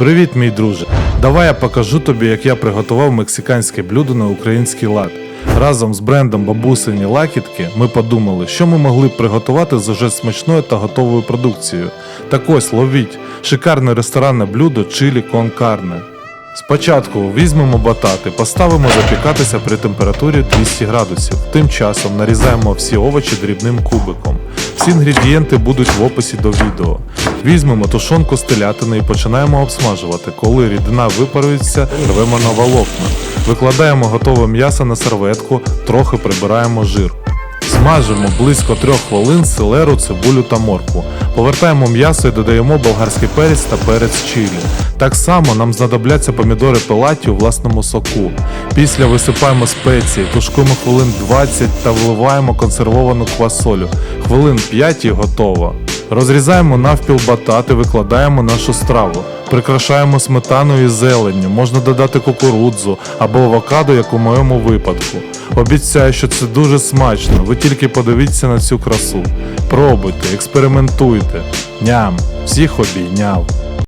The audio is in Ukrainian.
Привіт, мій друже. Давай я покажу тобі, як я приготував мексиканське блюдо на український лад. Разом з брендом бабусині лакітки ми подумали, що ми могли б приготувати з уже смачною та готовою продукцією. Так ось ловіть шикарне ресторанне блюдо чилі кон. Спочатку візьмемо батати, поставимо запікатися при температурі 200 градусів. Тим часом нарізаємо всі овочі дрібним кубиком. Всі інгредієнти будуть в описі до відео. Візьмемо тушонку з телятини і починаємо обсмажувати. Коли рідина випарується, рвемо на волокна. Викладаємо готове м'ясо на серветку, трохи прибираємо жир. Смажимо близько 3 хвилин селеру, цибулю та моркву. Повертаємо м'ясо і додаємо болгарський перець та перець чилі. Так само нам знадобляться помідори пелаті у власному соку. Після висипаємо спеції, тушкуємо хвилин 20 та вливаємо консервовану квасолю. Хвилин 5 і готово. Розрізаємо навпіл батат і викладаємо нашу страву. Прикрашаємо сметаною і зеленню, можна додати кукурудзу або авокадо, як у моєму випадку. Обіцяю, що це дуже смачно. Ви тільки подивіться на цю красу. Пробуйте, експериментуйте. Ням, всіх обійняв.